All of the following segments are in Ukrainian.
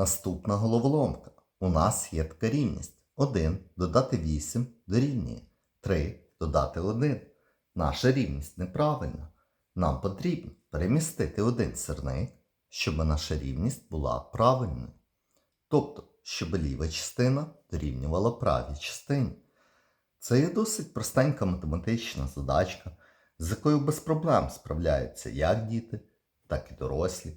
Наступна головоломка. У нас є така рівність. 1 додати 8 дорівнює 3 додати 1. Наша рівність неправильна. Нам потрібно перемістити один сирник, щоб наша рівність була правильною. Тобто, щоб ліва частина дорівнювала правій частині. Це є досить простенька математична задачка, з якою без проблем справляються як діти, так і дорослі.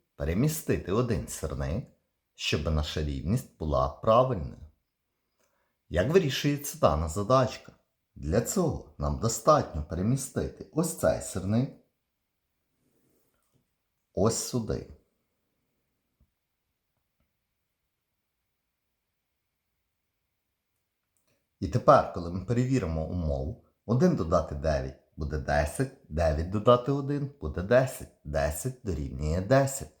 перемістити один сирник, щоб наша рівність була правильною. Як вирішується дана задачка? Для цього нам достатньо перемістити ось цей сирник ось сюди. І тепер, коли ми перевіримо умову, 1 додати 9 буде 10, 9 додати 1 буде 10, 10 дорівнює 10.